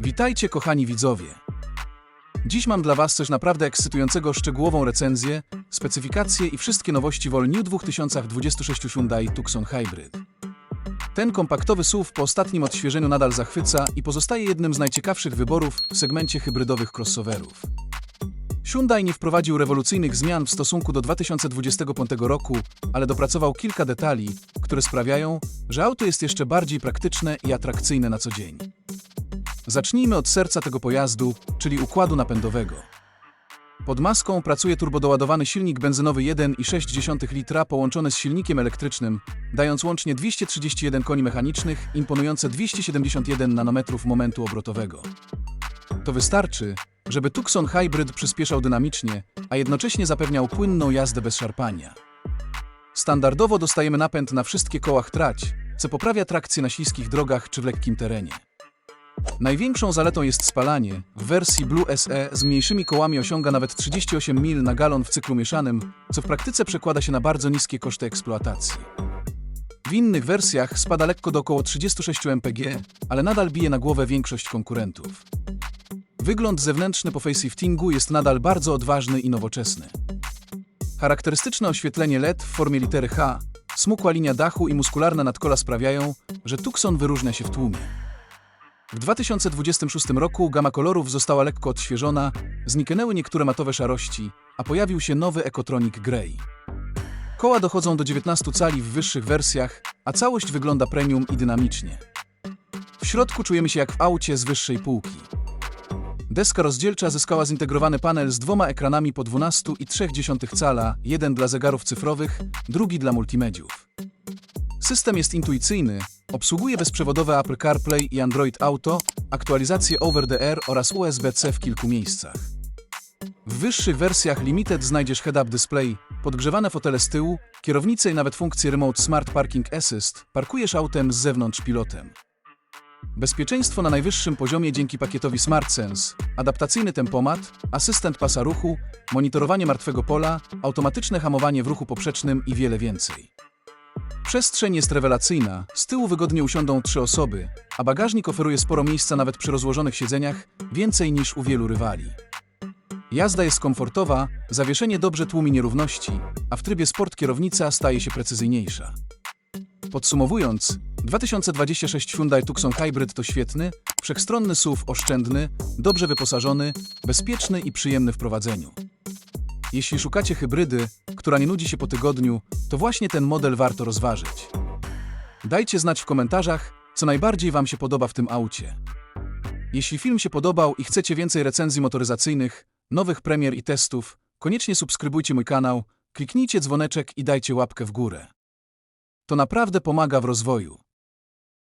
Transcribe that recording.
Witajcie, kochani widzowie. Dziś mam dla Was coś naprawdę ekscytującego, szczegółową recenzję, specyfikacje i wszystkie nowości w All New 2026 Hyundai Tucson Hybrid. Ten kompaktowy SUV po ostatnim odświeżeniu nadal zachwyca i pozostaje jednym z najciekawszych wyborów w segmencie hybrydowych crossoverów. Hyundai nie wprowadził rewolucyjnych zmian w stosunku do 2025 roku, ale dopracował kilka detali, które sprawiają, że auto jest jeszcze bardziej praktyczne i atrakcyjne na co dzień. Zacznijmy od serca tego pojazdu, czyli układu napędowego. Pod maską pracuje turbodoładowany silnik benzynowy 1,6 litra połączony z silnikiem elektrycznym, dając łącznie 231 koni mechanicznych, imponujące 271 nanometrów momentu obrotowego. To wystarczy, żeby Tucson Hybrid przyspieszał dynamicznie, a jednocześnie zapewniał płynną jazdę bez szarpania. Standardowo dostajemy napęd na wszystkie kołach trać, co poprawia trakcję na śliskich drogach czy w lekkim terenie. Największą zaletą jest spalanie. W wersji Blue SE z mniejszymi kołami osiąga nawet 38 mil na galon w cyklu mieszanym, co w praktyce przekłada się na bardzo niskie koszty eksploatacji. W innych wersjach spada lekko do około 36 mpg, ale nadal bije na głowę większość konkurentów. Wygląd zewnętrzny po faceliftingu jest nadal bardzo odważny i nowoczesny. Charakterystyczne oświetlenie LED w formie litery H, smukła linia dachu i muskularna nadkola sprawiają, że Tucson wyróżnia się w tłumie. W 2026 roku gama kolorów została lekko odświeżona, zniknęły niektóre matowe szarości, a pojawił się nowy Ecotronic Grey. Koła dochodzą do 19 cali w wyższych wersjach, a całość wygląda premium i dynamicznie. W środku czujemy się jak w aucie z wyższej półki. Deska rozdzielcza zyskała zintegrowany panel z dwoma ekranami po 12,3 cala, jeden dla zegarów cyfrowych, drugi dla multimediów. System jest intuicyjny, obsługuje bezprzewodowe Apple CarPlay i Android Auto, aktualizację Over the Air oraz USB-C w kilku miejscach. W wyższych wersjach Limited znajdziesz head-up display, podgrzewane fotele z tyłu, kierownicę i nawet funkcję Remote Smart Parking Assist, parkujesz autem z zewnątrz pilotem. Bezpieczeństwo na najwyższym poziomie dzięki pakietowi SmartSense, adaptacyjny tempomat, asystent pasa ruchu, monitorowanie martwego pola, automatyczne hamowanie w ruchu poprzecznym i wiele więcej. Przestrzeń jest rewelacyjna, z tyłu wygodnie usiądą trzy osoby, a bagażnik oferuje sporo miejsca nawet przy rozłożonych siedzeniach, więcej niż u wielu rywali. Jazda jest komfortowa, zawieszenie dobrze tłumi nierówności, a w trybie sport kierownica staje się precyzyjniejsza. Podsumowując, 2026 Hyundai Tucson Hybrid to świetny, wszechstronny SUV oszczędny, dobrze wyposażony, bezpieczny i przyjemny w prowadzeniu. Jeśli szukacie hybrydy, która nie nudzi się po tygodniu, to właśnie ten model warto rozważyć. Dajcie znać w komentarzach, co najbardziej Wam się podoba w tym aucie. Jeśli film się podobał i chcecie więcej recenzji motoryzacyjnych, nowych premier i testów, koniecznie subskrybujcie mój kanał, kliknijcie dzwoneczek i dajcie łapkę w górę. To naprawdę pomaga w rozwoju.